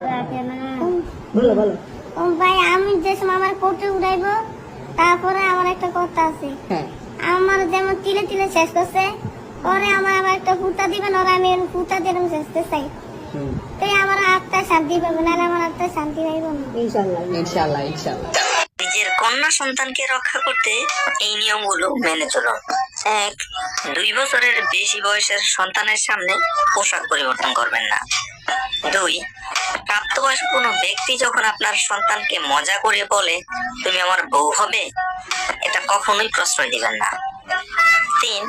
রাখে না বলো বলো। ও ভাই আমি যে সময় আমার কোটে উড়াইবো তারপরে আমার একটা কথা আছে। হ্যাঁ। আমার যেমন তিলে তিলে শেষ করছে পরে আমার আবার একটা ফুটা দিবেন ওরা আমি এরকম ফুটা দিয়ে শেষতে চাই। তাই আমার আত্মা শান্তি পাবে নাহলে আমার আত্মা শান্তি পাইব না। ইনশাল্লাহ। ইনশাল্লাহ ইনশাল্লাহ। নিজের কন্যা সন্তানকে রক্ষা করতে এই নিয়মগুলো মেনে চলো। এক দুই বছরের বেশি বয়সের সন্তানের সামনে পোশাক পরিবর্তন করবেন না। দুই প্রাপ্তবয়স্ক কোনো ব্যক্তি যখন আপনার সন্তানকে মজা করে বলে, তুমি আমার বউ হবে? এটা কখনোই প্রশ্রয় দিবেন না। তিন,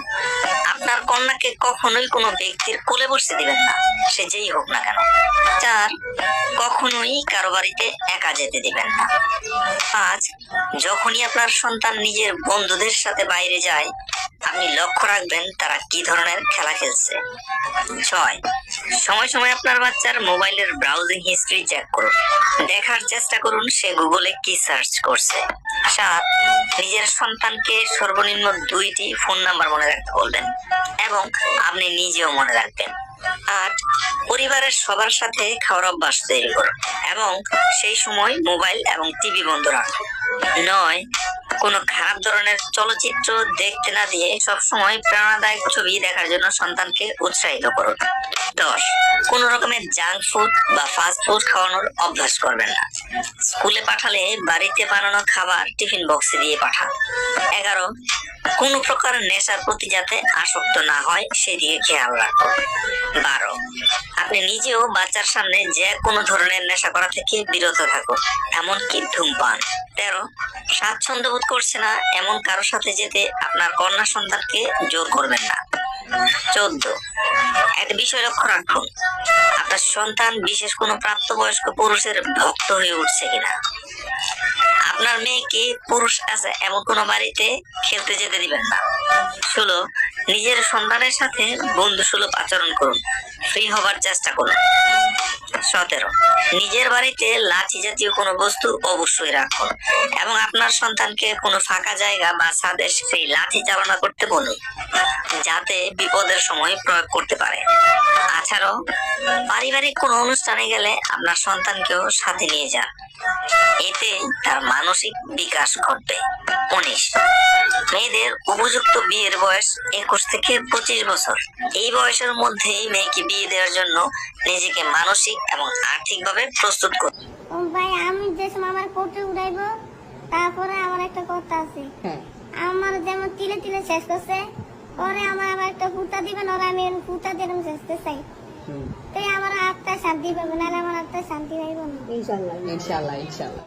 আপনার কন্যাকে কখনোই কোনো ব্যক্তির কোলে বসতে দিবেন না। সে যেই হোক না কেন। চার, কখনোই কারও বাড়িতে একা যেতে দিবেন না। পাঁচ, যখনই আপনার সন্তান নিজের বন্ধুদের সাথে বাইরে যায়, আপনি লক্ষ্য রাখবেন তারা কি ধরনের খেলা খেলছে। ছয় সময় সময় আপনার বাচ্চার মোবাইলের ব্রাউজিং হিস্ট্রি চেক করুন। দেখার চেষ্টা করুন, সে গুগলে কি সার্চ করছে। সাত, নিজের সন্তানকে সর্বনিম্ন দুইটি ফোন নাম্বার মনে রাখতে বলবেন এবং আপনি নিজেও মনে রাখবেন। আট, পরিবারের সবার সাথে খাওয়ার অভ্যাস তৈরি করুন এবং সেই সময় মোবাইল এবং টিভি বন্ধ রাখুন। নয় কোনো খারাপ ধরনের চলচ্চিত্র দেখতে না দিয়ে সবসময় প্রেরণাদায়ক ছবি দেখার জন্য সন্তানকে উৎসাহিত করুন দশ, কোন রকমের জাঙ্ক ফুড বা ফাস্ট ফুড খাওয়ানোর অভ্যাস করবেন না। স্কুলে পাঠালে বাড়িতে বানানো খাবার টিফিন বক্সে দিয়ে পাঠান। এগারো, কোনো প্রকার নেশার প্রতি যাতে আসক্ত না হয় সেদিকে খেয়াল রাখুন বারো, আপনি নিজেও বাচ্চার সামনে যে কোনো ধরনের নেশা করা থেকে বিরত থাকুন, এমনকি ধূমপান। তেরো স্বাচ্ছন্দ্য বোধ করছে না, এমন কারোর সাথে যেতে আপনার কন্যা সন্তানকে জোর করবেন না। চোদ্দ একটা বিষয় লক্ষ্য রাখুন, আপনার সন্তান বিশেষ কোনো প্রাপ্তবয়স্ক পুরুষের ভক্ত হয়ে উঠছে কিনা। আপনার মেয়েকে পুরুষ আছে এমন কোনো বাড়িতে খেলতে যেতে দিবেন না। ষোলো, নিজের সন্তানের সাথে বন্ধু সুলভ আচরণ করুন, ফ্রি হবার চেষ্টা করুন। সতেরো। নিজের বাড়িতে লাঠি জাতীয় কোনো বস্তু অবশ্যই রাখুন এবং আপনার সন্তানকে কোনো ফাঁকা জায়গা বা ছাদে সেই লাঠি চালনা করতে বলুন, যাতে বিপদের সময় প্রয়োগ করতে পারে। আঠারো, পারিবারিক কোনো অনুষ্ঠানে গেলে আপনার সন্তানকেও সাথে নিয়ে যান। এতে তার মানসিক বিকাশ ঘটবে। উনিশ। মেয়েদের উপযুক্ত বিয়ের বয়স একুশ থেকে পঁচিশ বছর। এই বয়সের মধ্যেই মেয়েকে বিয়ে দেওয়ার জন্য নিজেকে মানসিক এবং আর্থিকভাবে প্রস্তুত করুন ও ভাই আমি যে সময় আমার কোটে উড়াইবো তারপরে আমার একটা কথা আছে। হ্যাঁ আমার যেমন তিলে তিলে শেষ করছে পরে আমার আবার একটা ফুটা দিবেন ওরা আমি ফুটা দিয়ে শেষতে চাই। তাই আমার আত্মা শান্তি পাবে নাহলে আমার আত্মা শান্তি পাইব না। ইনশাল্লাহ ইনশাল্লাহ ইনশাল্লাহ।